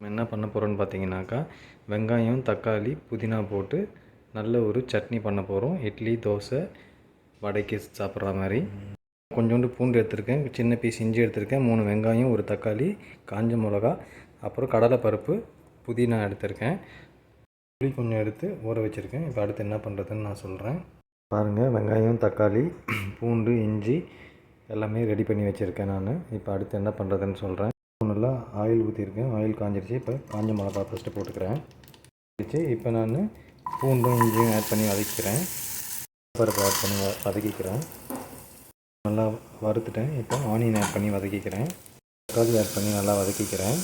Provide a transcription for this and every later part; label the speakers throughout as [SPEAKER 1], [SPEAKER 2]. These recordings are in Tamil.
[SPEAKER 1] நம்ம என்ன பண்ண போகிறோம்னு பார்த்தீங்கன்னாக்கா வெங்காயம் தக்காளி புதினா போட்டு நல்ல ஒரு சட்னி பண்ண போகிறோம் இட்லி தோசை வடைக்கு சாப்பிட்ற மாதிரி. கொஞ்சோண்டு பூண்டு எடுத்திருக்கேன். சின்ன பீஸ் இஞ்சி எடுத்திருக்கேன். மூணு வெங்காயம் ஒரு தக்காளி காஞ்ச மிளகா அப்புறம் கடலைப்பருப்பு புதினா எடுத்திருக்கேன். புளி கொஞ்சம் எடுத்து ஊற வச்சுருக்கேன். இப்போ அடுத்து என்ன பண்ணுறதுன்னு நான் சொல்கிறேன் பாருங்கள் வெங்காயம் தக்காளி பூண்டு இஞ்சி எல்லாமே ரெடி பண்ணி வச்சுருக்கேன் நான். இப்போ அடுத்து என்ன பண்ணுறதுன்னு சொல்கிறேன் நல்லா ஆயில் ஊற்றிருக்கேன் ஆயில் காஞ்சிருச்சு. இப்போ காஞ்ச மிளகா ஃபஸ்ட்டு போட்டுக்கிறேன். இப்போ நான் பூண்டும் இஞ்சியும் ஆட் பண்ணி வதக்கிக்கிறேன் பருப்பு ஆட் பண்ணி வ- வதக்கிக்கிறேன். நல்லா வறுத்துட்டேன். இப்போ ஆனியன் ஆட் பண்ணி வதக்கிக்கிறேன். தக்காளி ஆட் பண்ணி நல்லா வதக்கிக்கிறேன்.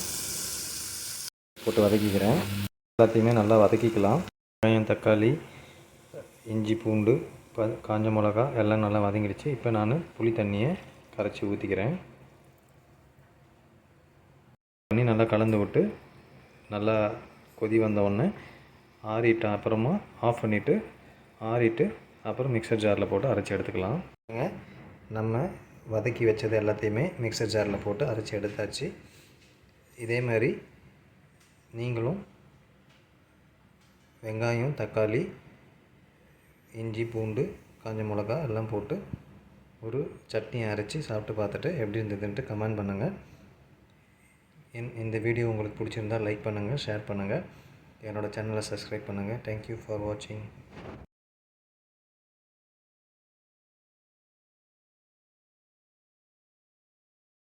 [SPEAKER 1] போட்டு வதக்கிக்கிறேன். எல்லாத்தையுமே நல்லா வதக்கிக்கலாம். வெங்காயம் தக்காளி இஞ்சி பூண்டு காஞ்ச மிளகா எல்லாம் நல்லா வதங்கிடுச்சு. இப்போ நான் புளி தண்ணியை கரைச்சி ஊற்றிக்கிறேன் தண்ணி நல்லா கலந்து விட்டு நல்லா கொதி வந்த உடனே ஆறிட்ட அப்புறமா ஆஃப் பண்ணிவிட்டு ஆறிட்டு அப்புறம் மிக்சர் ஜாரில் போட்டு அரைச்சி எடுத்துக்கலாம். நம்ம வதக்கி வச்சது எல்லாத்தையுமே மிக்சர் ஜாரில் போட்டு அரைச்சி எடுத்தாச்சு. இதே மாதிரி நீங்களும் வெங்காயம் தக்காளி இஞ்சி பூண்டு காஞ்ச மிளகா எல்லாம் போட்டு ஒரு சட்னி அரைச்சி சாப்பிட்டு பார்த்துட்டு எப்படி இருந்ததுன்ட்டு கமெண்ட் பண்ணுங்கள் இந்த வீடியோ உங்களுக்கு பிடிச்சிருந்தா லைக் பண்ணுங்கள் ஷேர் பண்ணுங்கள் என்னோடய சேனலை சப்ஸ்கிரைப் பண்ணுங்கள் தேங்க்யூ ஃபார் வாட்சிங்